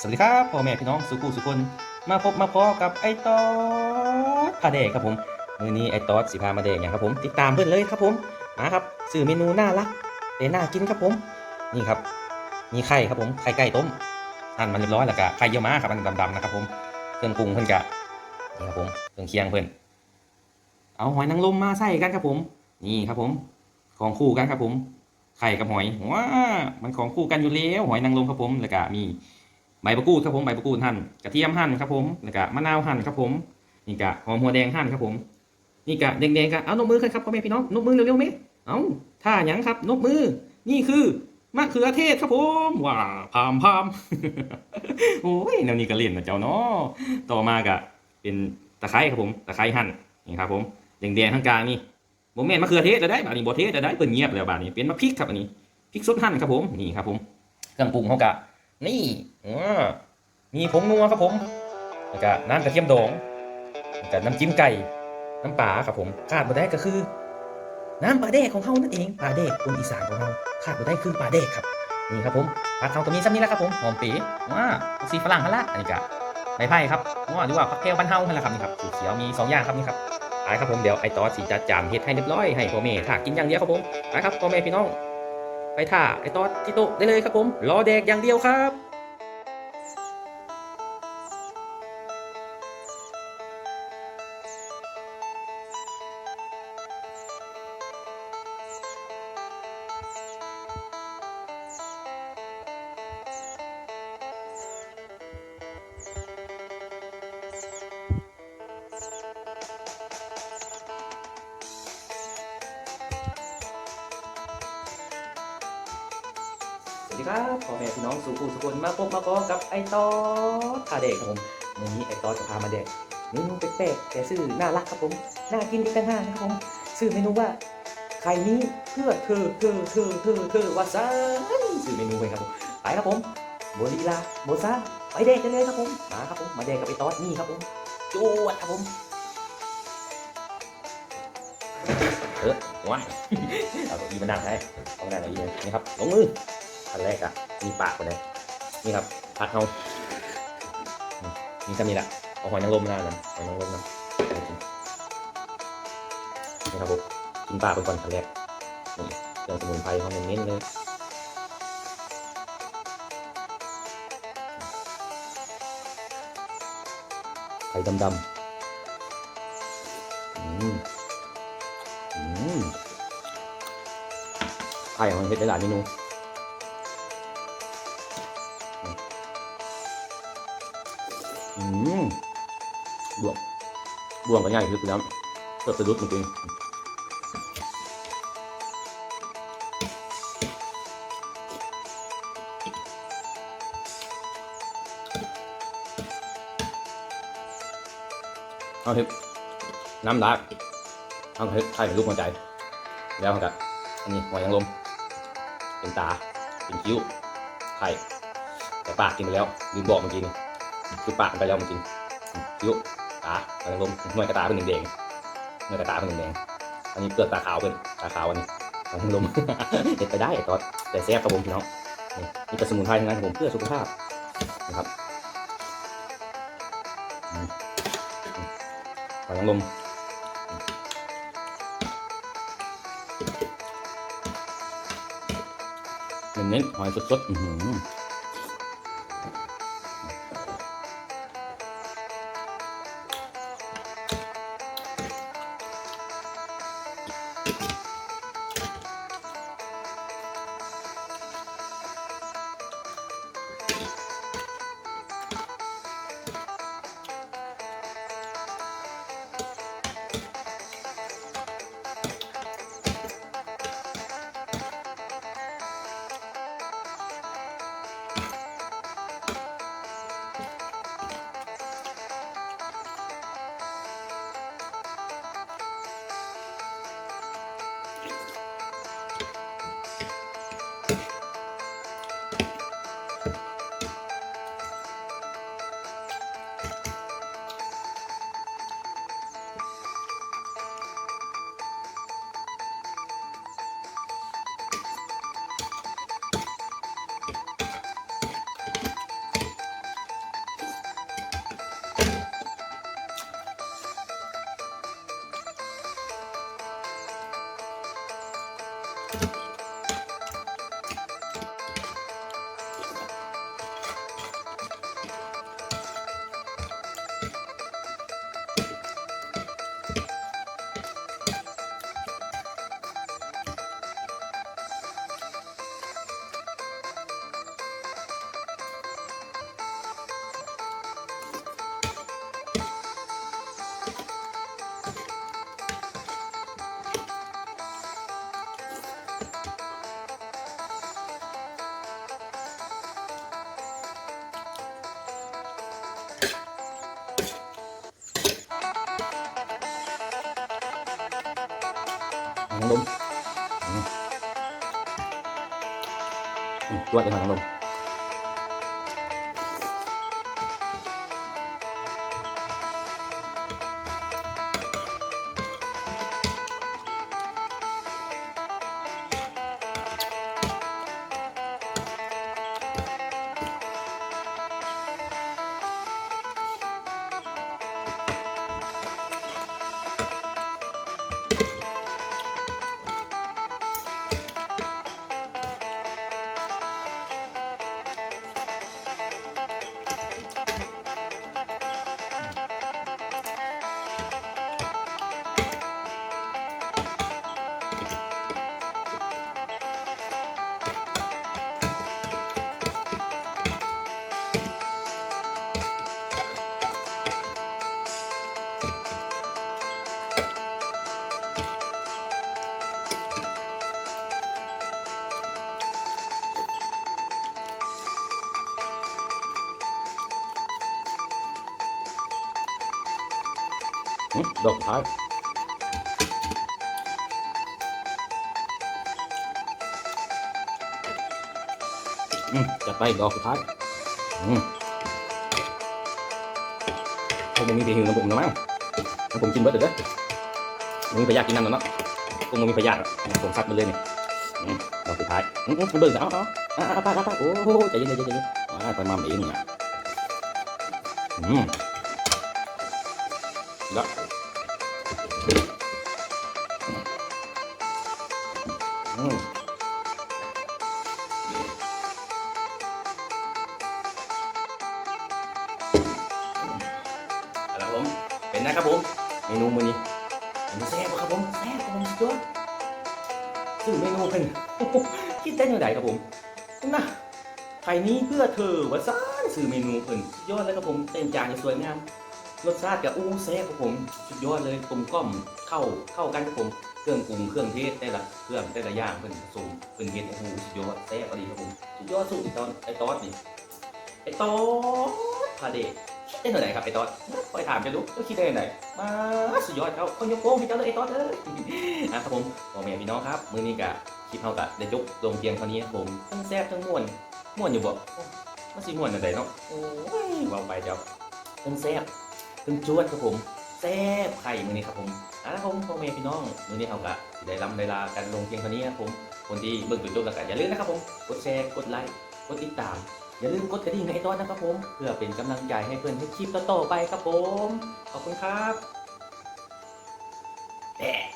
สวัสดีครับพ่อแม่พี่น้องสุขุสุคนมาพบมาพอกับไอ้ตอดพาเดกครับผมมือนี้ไอ้ตอดสิพามาเดกอย่างครับผมติดตามเพื่อนเลยครับผมมาครับสื่อเมนูน่ารักแต่น่ากินครับผม นี่ครับ มีไข่ครับผมไข่ไก่ต้มหั่นมันเรียบร้อยแล้วก็ไข่เยี่ยวม้าครับมันดำๆนะครับผมเครื่องปรุงเพื่อนกะนี่ครับผมเครื่องเคียงเพื่อนเอาหอยนางรมมาใส่กันครับผม นี่ครับผม ของคู่กันครับผม ไข่กับหอยว้ามันของคู่กันอยู่แล้วหอยนางรมครับผมแล้วก็มี ใบมะกรูดครับผมใบมะกรูดหั่นกระเทียมหั่นครับผมแล้วก็มะนาวหั่นครับผมนี่กะหอมหัวแดงหั่นครับผมนี่กะแดงๆกะเอานกมือขึ้นครับพ่อแม่พี่น้องนกมือเร็วๆไหมเอาท่าหยังครับนกมือ นี่คือมะเขือเทศครับผมว้าพามพามโอ้ยแนวนี้ก็เล่นนะเจ้าเนาะต่อมากะเป็นตะไคร้ครับผมตะไคร้หั่นนี่ครับผมแดงๆข้างกลางนี่โมเมนต์มะเขือเทศจะได้บาดนี้บ่เทศจะได้เปิดเงียบแล้วบาดนี้เป็นมะพริกครับอันนี้พริกสดหั่นครับผมนี่ครับผมเครื่องปรุงเขากะ นี่อ่ามีผงนัวครับผมแล้วก็น้ำกระเทียมดองแล้วก็น้ำจิ้มไก่ น้ำปลาครับผมขาดบ่ได้ก็คือ น้ำปลาแดกของเขานั่นเองปลาแดกคนอีสานของเราขาดบ่ได้คือปลาแดกครับนี่ครับผมผักเขาก็มีซ้ำนี้แหล้วครับผมหอมปีว้าสีฝรั่งฮะละอันนี้กะใบไผ่ครับว่าหรือว่าผักแพรวบ้านเฮานั่นละครับนี่ครับสีเขียวมีสองอย่างครับนี่ครับไปครับผมเดี๋ยวไอ้ตอสสีจัดจานเฮ็ดให้เรียบร้อยให้พ่อแม่ถ้ากินอย่างเดียวครับผมไปครับพ่อแม่พี่น้อง ไปถ่าไอ้ตอดที่โต๊ะได้เลยครับผม รอแดกอย่างเดียวครับ วัสดีครับพ่อแม่พี่น้องสู่ผู้สุคนมาพบมาพอกับไอ้ตอสพาเด็กครับผมวันนี้ไอ้ตอสจะพามาเด็กเมนูแปลกๆแต่ซื่อน่ารักครับผมน่ากินอีกต่างหานะครับผมชื่อเมนูว่าไข่นี้เพื่อเธอเธอเธอเธอเธอว่าซานชื่อเมนูไปครับผมไปครับผมโบลีลาโบซาไปเด็กกันเลยครับผมมาครับผมมาเด็กกับไอ้ตอสนี่ครับผมจวดครับผมเออว้ายเอาตัวอีมานั่งได้เอามานั่งเอาอีเลยนี่ครับลงมือ อันแรกอะมีปากไปเลยนี่ครับพัดเขามนี่จะมีละเอาหอยนางรมนะนะหอยนางรมนะนี่ครับผมกินปลาเป็นก่อนอันแรกนี่เครื่องสมุนไพรเขาเน้นๆเลยไข่ดำๆอืมอืมไข่ของเผ็ดได้หลายเมนู อืมบวงบวงก็ง่ายคือแล้วเปิดสะดุดจริงเอาเห็ดน้ำดาบเอาเห็ดไข่เป็นลูกหัวใจ แล้วกับอันนี้หัวยังลม เป็นตา เป็นคิ้ว ไข่ แต่ปากกินไปแล้วลืมบอกเมื่อกี้นี่ คือปากมันไปแล้วจริงคิ้วตาตาลมหน่วยกระตาเป็นแดงหน่วยกระตาเป็นแดงอันนี้เปลือกตาขาวเป็นตาขาวอันนี้ตาลมเด็ดไปได้ก็แต่แซ่บครับผมพี่น้องนี่เป็นสมุนไพรทั้งนั้นครับผมเพื่อสุขภาพนะครับอืมอืมหอยนางรมเน้นๆหอยสดๆ อื้อหือลมอืม ดอกสุดท้ายอืมจัดไปดอกสุดท้ายอืมคงม่มีเพลงนะผมนะมั้งถ้าผมกินเบิร์ดเด้อมันมีพยากินน้ำแล้วเนาะคงไม่มีพยากผมซัดมันเลยนี่อืมดอกสุดท้ายอืมอืมเบิ่งเอาเอาเอาเอาไปไปไปโอ้โหใจเย็นใจเย็นใจเย็นอ่าไปมาเองอะอืม ล้วอืมเอาละครับผมเป็นนะครับผมเมนูมือนี้เป็นแซ่บครับผมแซ่บครับผมสุดยอดซึ่งเมนูเป็นคิดได้ยังไงครับผมนะไข่นี้เพื่อเธอว่าซ่านสื่อเมนูเพิ่นสุดยอดเลยครับผมเต็มจานอย่างสวยงาม รสชาติกับอู้แซ่บครับผม สุดยอดเลยกลมกล่อมเข้าเข้ากันครับผมเครื่องปรุงเครื่องเทศแต่ละเครื่องแต่ละอย่างเพิ่นผสมเพิ่นเฮ็ดโอ้โหสุดยอดแซ่บพอดีครับผมสุดยอดสุดไอตอนไอ้ตอสนี่ไอ้ตอสพาเดชได้เท่าไหร่ครับไอ้ตอสคอยถามจะรู้ว่าคิดได้เท่าไหร่มาสุดยอดเขาคนยกโป้งให้เจ้าเลยไอ้ตอสเอ้ยอะครับผมพ่อแม่พี่น้องครับมื้อนี้กะคลิปเฮากะได้จบลงเพียงเท่านี้ครับผมทั้งแซ่บทั้งม่วนม่วนอยู่บ่มันสิม่วนอันใดเนาะโอ้ยเว้าไปเจ้าทั้งแซ่บ ทั้งจวดครับผมแซ่บไข่มือนี้ครับผมอะครับผมพ่อแม่พี่น้องมือนี้เฮากะได้รำเวลากันลงเพียงเท่านี้ครับผมคนที่เบิ่งจนจบแล้วก็อย่าลืมนะครับผมกดแชร์กดไลค์กดติดตาม อย่าลืมกดกระดิ่งให้ไอ้ต้อนนะครับผม เพื่อเป็นกำลังใจให้เพื่อนให้คลิปต่อๆไปครับผม ขอบคุณครับแอะ